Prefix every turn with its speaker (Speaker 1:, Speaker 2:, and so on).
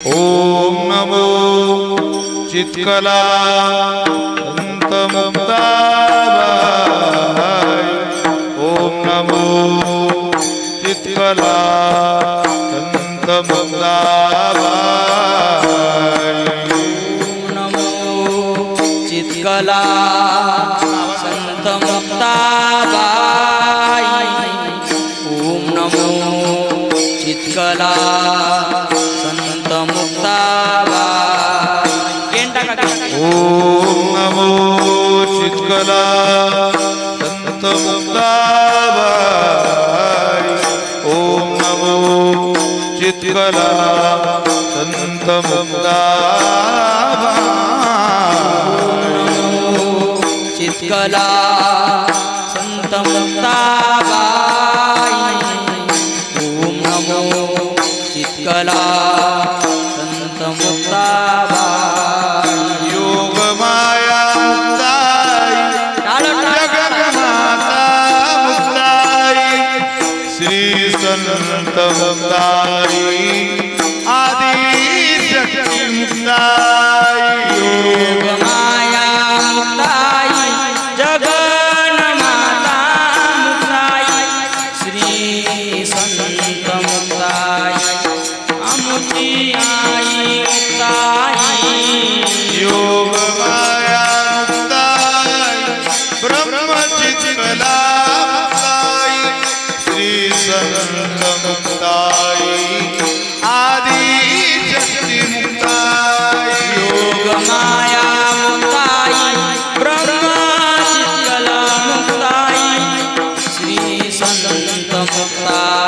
Speaker 1: ॐ नमो चित्कला ओम ॐ नमो चित्कला दन्तमुक्ताय
Speaker 2: नमो चित्कला संत मुक्ताबाई ओम नमो चित्कला चित्कला मुक्ताबाई
Speaker 1: ओम नमो चितकला संत मुक्ताबाई चितकला
Speaker 2: संत मुक्ताबाई ओम नमो चितकला
Speaker 1: मुक्ताई आदि शक्ती मुक्ताई योग
Speaker 2: माया मुक्ताई जगन माता मुक्ताई श्री संत मुक्ताई श्री संत
Speaker 1: मुक्ता